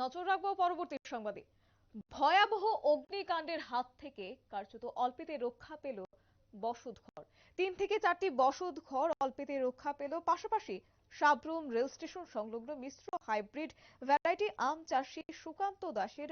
নজর রাখব পরবর্তী সংবাদে। ভয়াবহ অগ্নিকাণ্ডের হাত থেকে কার্যত অল্পেতে রক্ষা পেল বসত ঘর তিন থেকে চারটি বসত ঘর অল্পেতে রক্ষা পেল। পাশাপাশি সাবরুম রেল স্টেশন সংলগ্ন মিশ্র হাইব্রিড ভ্যারাইটি আম চাষী সুকান্ত দাসের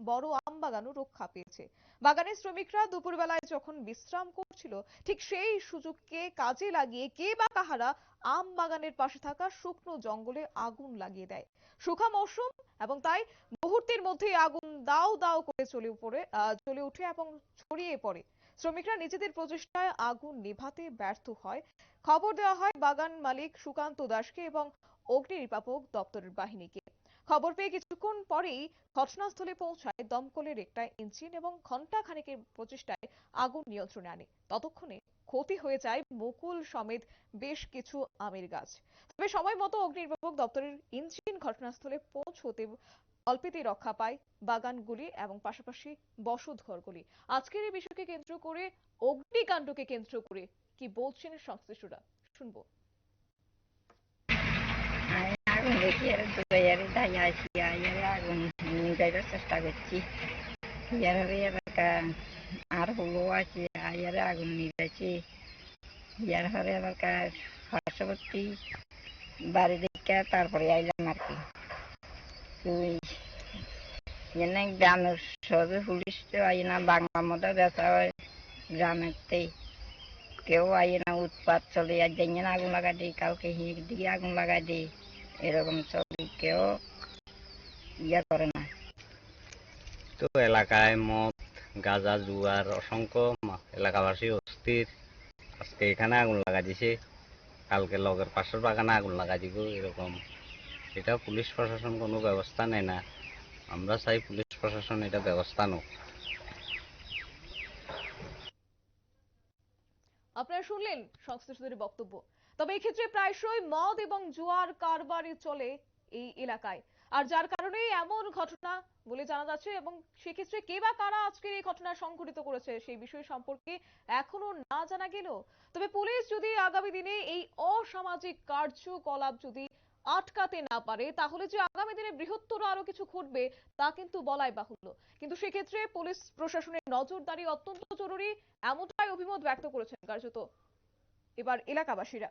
বড় আম বাগানও রক্ষা পেয়েছে। বাগানের শ্রমিকরা দুপুরবেলায় যখন বিশ্রাম করছিল, ঠিক সেই সুযোগকে কাজে লাগিয়ে কে বা কাহারা আম বাগানের পাশে থাকা শুকনো জঙ্গলে আগুন লাগিয়ে দেয়। শুখা মৌসুম এবং তাই মুহূর্তের মধ্যেই আগুন দাও দাও করে চলে উপরে জ্বলে ওঠে এবং ছড়িয়ে পড়ে। শ্রমিকরা নিজেদের প্রচেষ্টায় আগুন নেভাতে ব্যর্থ হয়। খবর দেওয়া হয় বাগান মালিক সুকান্ত দাসকে এবং অগ্নি নির্বাপক দপ্তরের বাহিনীকে। খবর পেয়ে কিছুক্ষণ পরেই ঘটনাস্থলে পৌঁছায় দমকলের একটা ইঞ্জিন এবং ঘণ্টা খানেকের প্রচেষ্টায় আগুন নিয়ন্ত্রণে আনে। ততক্ষণে ক্ষতি হয়ে যায় মুকুল সমেত বেশ কিছু আমের গাছ। তবে সময় মতো অগ্নি নির্বাপক দপ্তরের ইঞ্জিন ঘটনাস্থলে পৌঁছতে অল্পেতেই রক্ষা পায় বাগানগুলি এবং পাশাপাশি বসত ঘরগুলি। আজকের এই বিষয়কে কেন্দ্র করে অগ্নিকাণ্ডকে কেন্দ্র করে কি বলছেন সংশ্লিষ্টরা? শুনব আমি আগুন আর চেষ্টা করছি আর হলো আছে আগুন ইয়ার হরে বাড়ি দেখে তারপরে আইলাম আর কি তুই এনে গ্রামের সবে পুলিশ তো আই না বাংলা মতো বেচা হয় গ্রামেরতেই কেউ আই না উৎপাত চলে আর দেখে না আগুন লাগা দিই কাউকে হিঁক দিয়ে আগুন লাগা দিই এরকম চলে কেউ ইয়ে করে না। তো এলাকায় মদ গাঁজা জুয়ার অসংখ্য এলাকাবাসী অস্থির। আজকে এখানে আগুন লাগা দিছে কালকে লগের পাশের বাগানে আগুন লাগা দিব এরকম। এটা পুলিশ প্রশাসন কোনো ব্যবস্থা নেয় না। আমরা চাই পুলিশ প্রশাসন এটা ব্যবস্থা নোক আপনারা শুনলেন সংশ্লিষ্টদের বক্তব্য। তবে এই ক্ষেত্রে প্রায়শই মদ এবং জুয়ার কারবারই চলে এই এলাকায়। আর যার কারণে এমন ঘটনা বলে জানা যাচ্ছে এবং সেক্ষেত্রে কে বা কারা আজকের এই ঘটনা সংঘটিত করেছে সেই বিষয় সম্পর্কে এখনও না জানা গেল তবে পুলিশ যদি আগামী দিনে এই অসামাজিক কার্যকলাপ যদি আটকাতে না পারে, তাহলে যে আগামী দিনে বৃহত্তর আরও কিছু ঘটবে তা কিন্তু বলাই বাহুল্য। কিন্তু সেক্ষেত্রে পুলিশ প্রশাসনের নজরদারি অত্যন্ত জরুরি, এমনটাই অভিমত ব্যক্ত করেছেন কার্যত এবার এলাকাবাসীরা।